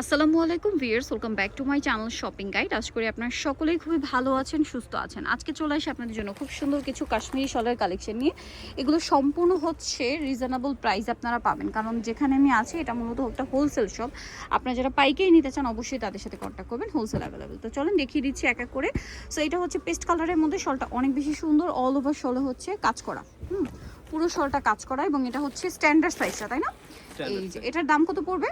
আসসালামু আলাইকুম viewers welcome back to my channel shopping guide. আশা করি আপনার সকলেই খুবই ভালো আছেন সুস্থ আছেন। আজকে চলে আসি আপনাদের জন্য খুব সুন্দর কিছু কাশ্মীরি শলের কালেকশন নিয়ে। এগুলো সম্পূর্ণ হচ্ছে রিজনেবল প্রাইস আপনারা পাবেন। কারণ যেখানে আমি আছি এটা মূলত একটা হোলসেল শপ আপনারা যারা পাইকেই নিতে চান অবশ্যই তাদের সাথে কন্ট্যাক্ট করবেন হোলসেল অ্যাভেলেবেল তো চলেন দেখিয়ে দিচ্ছি এক এক করে। সো এটা হচ্ছে পেস্ট কালারের মধ্যে শলটা অনেক বেশি সুন্দর অল ওভার শলে হচ্ছে কাজ করা। হুম পুরো শলটা কাজ করা এবং এটা হচ্ছে স্ট্যান্ডার্ড সাইজটা তাই না? এই যে এটার দাম কত পড়বে?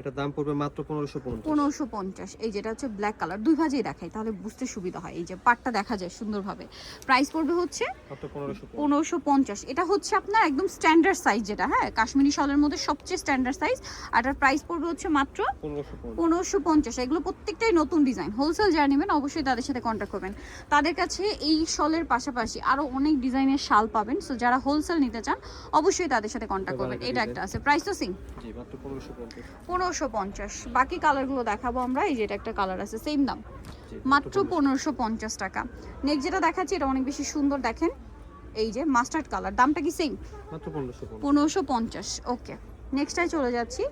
এটার দাম পড়বে মাত্র পনেরোশো পঞ্চাশ। পনেরোশো পঞ্চাশ। এই যেটা হচ্ছে ব্ল্যাক কালার দুই ভাজেই দেখাই তাহলে বুঝতে সুবিধা হয়। এই যে পাটটা দেখা যায় সুন্দরভাবে। প্রাইস পড়বে হচ্ছে মাত্র পনেরোশো পনেরোশো পঞ্চাশ। এটা হচ্ছে আপনার একদম স্ট্যান্ডার্ড সাইজ যেটা হ্যাঁ? কাশ্মীরি শলের মধ্যে সবচেয়ে স্ট্যান্ডার্ড সাইজ আর এটার প্রাইস পড়বে হচ্ছে মাত্র পনেরোশো পঞ্চাশ। পনেরোশো পঞ্চাশ। এগুলো প্রত্যেকটাই নতুন ডিজাইন হোলসেল যারা নেবেন অবশ্যই তাদের সাথে কন্ট্যাক্ট করবেন। তাদের কাছে এই শলের পাশাপাশি আরও অনেক ডিজাইনের শাল পাবেন। সো যারা হোলসেল নিতে চান অবশ্যই তাদের সাথে কন্ট্যাক্ট করবেন। এটা একটা আছে। প্রাইস তো সিং জি মাত্র পনেরোশো পঞ্চাশ। পনেরোশো পঞ্চাশ। বাকি কালারগুলো দেখাবো আমরা এই যে এটা একটা কালার আছে সেম দাম। মাত্র পনেরোশো পঞ্চাশ টাকা। নেক্সট যেটা দেখাচ্ছি এটা অনেক বেশি সুন্দর দেখেন এই যে মাস্টার্ড কালার দামটা কি সেম মাত্র পনেরোশো পঞ্চাশ। ওকে নেক্সটটাই চলে যাচ্ছি।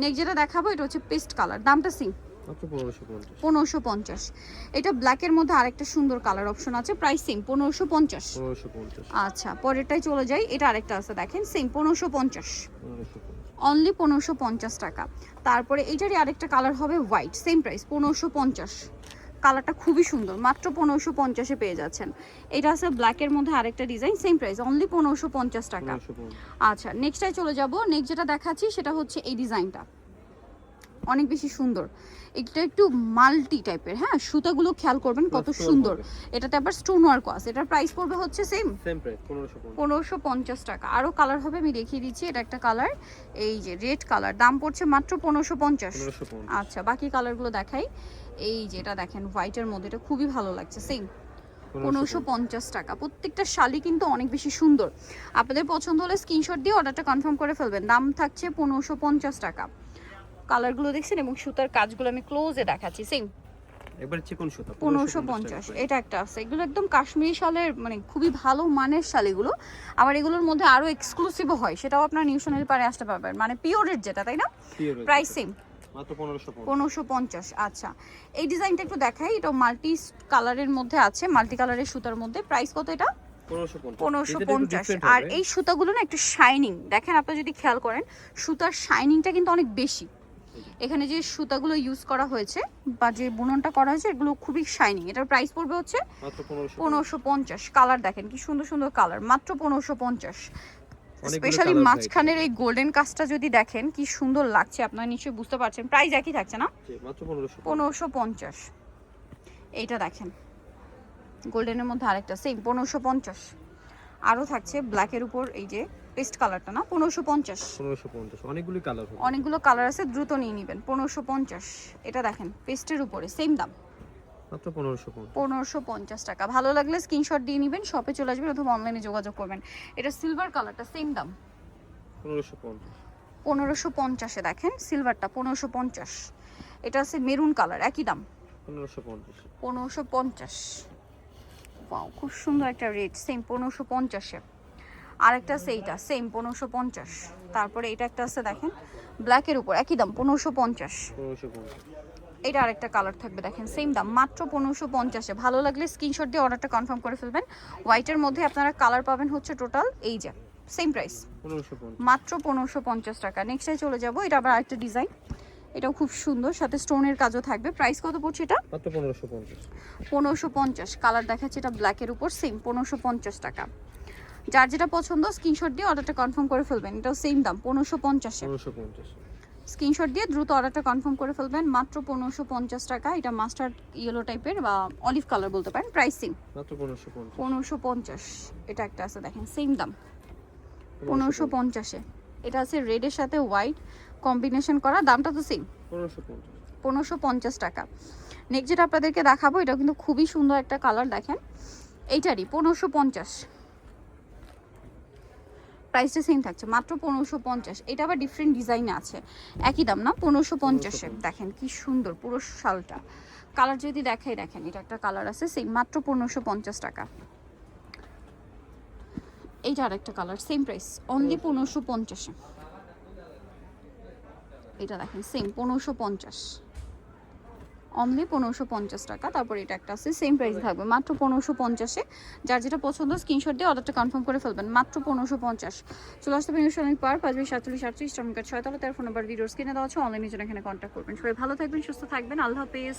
নেক্সট যেটা দেখাবো এটা হচ্ছে পেস্ট কালার দামটা সেম পনেরোশো পঞ্চাশ। এটা ব্ল্যাকের মধ্যে আরেকটা সুন্দর কালার অপশন আছে প্রাইস সেম পনেরোশো পঞ্চাশ। আচ্ছা পরেরটাই চলে যাই এটা আরেকটা আছে দেখেন সেম পনেরোশো পঞ্চাশ। অনলি পনেরোশো পঞ্চাশ টাকা। তারপরে এইটারই আরেকটা কালার হবে হোয়াইট সেম প্রাইস পনেরোশো পঞ্চাশ। কালারটা খুবই সুন্দর মাত্র পনেরোশো পঞ্চাশে পেয়ে যাচ্ছেন। এটা আছে ব্ল্যাকের মধ্যে আরেকটা ডিজাইন সেম প্রাইস অনলি পনেরোশো পঞ্চাশ টাকা। আচ্ছা নেক্সটটাই চলে যাব। নেক্সট যেটা দেখাচ্ছি সেটা হচ্ছে এই ডিজাইনটা অনেক বেশি সুন্দর। এটা একটু মাল্টি টাইপের হ্যাঁ? সুতাগুলো খেয়াল করবেন কত সুন্দর। এটাতে আবার স্টোন ওয়ার্কও আছে। এটার প্রাইস পড়বে হচ্ছে সেম সেম প্রাইস পনেরোশো পঞ্চাশ। টাকা। আরও কালার হবে আমি দেখিয়ে দিচ্ছি এটা একটা কালার এই যে রেড কালার দাম পড়ছে মাত্র পনেরোশো পঞ্চাশ। আচ্ছা বাকি কালারগুলো দেখাই। এই যেটা দেখেন হোয়াইটের মধ্যে এটা খুবই ভালো লাগছে সেম পনেরোশো পঞ্চাশ। টাকা। প্রত্যেকটা শাড়ি কিন্তু অনেক বেশি সুন্দর। আপনাদের পছন্দ হলে স্ক্রিনশট দিয়ে অর্ডারটা কনফার্ম করে ফেলবেন। দাম থাকছে পনেরোশো পঞ্চাশ টাকা। কালারগুলো দেখছেন এবং সুতার কাজগুলো আমি ক্লোজে দেখাচ্ছি সেম চিকন সুতা? এটা একটা আছে। এগুলো একদম কাশ্মীরি শালের মানে খুবই ভালো মানের শাল এগুলো। আবার এগুলোর মধ্যে আরও এক্সক্লুসিভও হয় সেটাও আপনার নিউশনের পারে আসতে পারবেন। মানে পিওরের যেটা তাই না? প্রাইস সেম পনেরোশো পঞ্চাশ। আচ্ছা। এই ডিজাইনটা একটু দেখাই এটা মাল্টি কালারের মধ্যে আছে মাল্টি কালারের সুতার মধ্যে। প্রাইস কত এটা? পনেরোশো পঞ্চাশ। আর। এই সুতাগুলো না একটু শাইনিং দেখেন আপনারা যদি খেয়াল করেন সুতার শাইনিংটা কিন্তু অনেক বেশি। এখানে যে সুতাগুলো ইউজ করা হয়েছে বা যে বুননটা করা হয়েছে এগুলো খুবই শাইনিং এটার প্রাইস পড়বে হচ্ছে পনেরোশো পঞ্চাশ। কালার দেখেন কি সুন্দর সুন্দর কালার মাত্র পনেরোশো পঞ্চাশ। স্পেশালি মাঝখানের এই গোল্ডেন কাজটা যদি দেখেন কি সুন্দর লাগছে আপনারা নিশ্চয়ই বুঝতে পারছেন। প্রাইস একই থাকছে না? পনেরোশো পনেরোশো পঞ্চাশ। এইটা দেখেন। গোল্ডেনের মধ্যে আরেকটা সেম পনেরোশো পঞ্চাশ। আরও থাকছে ব্ল্যাকের উপর এই যে পেস্ট কালারটা না পনেরোশো পঞ্চাশ। পনেরোশো পঞ্চাশ অনেকগুলি কালার অনেকগুলো কালার আছে দ্রুত নিয়ে নেবেন পনেরোশো পঞ্চাশ। এটা দেখেন পেস্টের উপরে সেম দাম। মাত্র পনেরোশো পঞ্চাশ। টাকা। ভালো লাগলে স্ক্রিনশট দিয়ে নেবেন শপে চলে আসবেন অথবা অনলাইনে যোগাযোগ করবেন। এটা সিলভার কালারটা সেম দাম। পনেরোশো পঞ্চাশ। পনেরোশো পঞ্চাশে দেখেন সিলভারটা পনেরোশো পঞ্চাশ। এটা আছে মেরুন কালার একই দাম। পনেরোশো পঞ্চাশ। পনেরোশো পঞ্চাশ। খুব সুন্দর একটা রেট সেম পনেরোশো পঞ্চাশে। আরেকটা আছে এইটা সেম পনেরোশো পঞ্চাশ। তারপরে এটা একটা আছে দেখেন ব্ল্যাকের উপর একই দাম পনেরোশো পঞ্চাশ। এটা আরেকটা কালার থাকবে দেখেন সেম দাম মাত্র পনেরোশো পঞ্চাশে। ভালো লাগলে স্ক্রিনশট দিয়ে অর্ডারটা কনফার্ম করে ফেলবেন। হোয়াইটের মধ্যে আপনারা কালার পাবেন হচ্ছে টোটাল এই যে সেম প্রাইস মাত্র পনেরোশো পঞ্চাশ টাকা। নেক্সটে চলে যাব এটা আবার আরেকটা ডিজাইন এটাও খুব সুন্দর সাথে স্টোনের কাজও থাকবে। প্রাইস কত পড়ছে এটা? পনেরোশো পঞ্চাশ। কালার দেখাচ্ছে এটা ব্ল্যাকের উপর সেম পনেরোশো পঞ্চাশ টাকা। যার যেটা পছন্দ স্ক্রিনশট দিয়ে অর্ডারটা কনফার্ম করে ফেলবেন। এটাও সেম দাম পনেরোশো পঞ্চাশে। স্ক্রিনশট দিয়ে দ্রুত অর্ডারটা কনফার্ম করে ফেলবেন। মাত্র পনেরোশো পঞ্চাশ টাকা এটা মাস্টার্ড ইয়েলো টাইপের বা অলিভ কালার বলতে পারেন প্রাইস পনেরোশো পঞ্চাশ। এটা একটা আছে দেখেন সেম দাম। পনেরোশো পঞ্চাশে। এটা আছে রেডের সাথে হোয়াইট কম্বিনেশন করা দামটা তো সেম পনেরোশো পঞ্চাশ। টাকা। নেক্সট যেটা আপনাদেরকে দেখাবো এটা কিন্তু খুবই সুন্দর একটা কালার দেখেন। এইটারই পনেরোশো পঞ্চাশ। প্রাইসটা সেম থাকছে মাত্র পনেরোশো পঞ্চাশ। এটা আবার ডিফারেন্ট ডিজাইনে আছে। একই দাম না? পনেরোশো পঞ্চাশে। দেখেন কি সুন্দর পুরো শালটা। কালার যদি দেখাই দেখেন এটা একটা কালার আছে সেম মাত্র পনেরোশো পঞ্চাশ টাকা। এইটা আর একটা কালার সেম প্রাইস অনলি পনেরোশো পঞ্চাশে। এটা দেখেন সেম পনেরোশো পঞ্চাশ। অনলি পনেরোশো পঞ্চাশ টাকা, তারপর এটা একটা আছে সেম প্রাইস থাকবে। মাত্র পনেরোশো পঞ্চাশে, যার যেটা পছন্দ স্ক্রিনশট দিয়ে অর্ডারটা কনফার্ম করে ফেলবেন। মাত্র পনেরোশো পঞ্চাশ। চলে আসতে পারেন ইনশাল্লাহ পার পাঁচ বিশ সাতচল্লিশ, আটত্রিশ টাকা ছয়তলা তার ফোন নাম্বার ভিডিওস কিনে দেওয়া আছে অনলাইনে জন্য এখানে কন্ট্যাক্ট করবেন। সবাই ভালো থাকবেন, সুস্থ থাকবেন, আল্লাহ হাফিজ।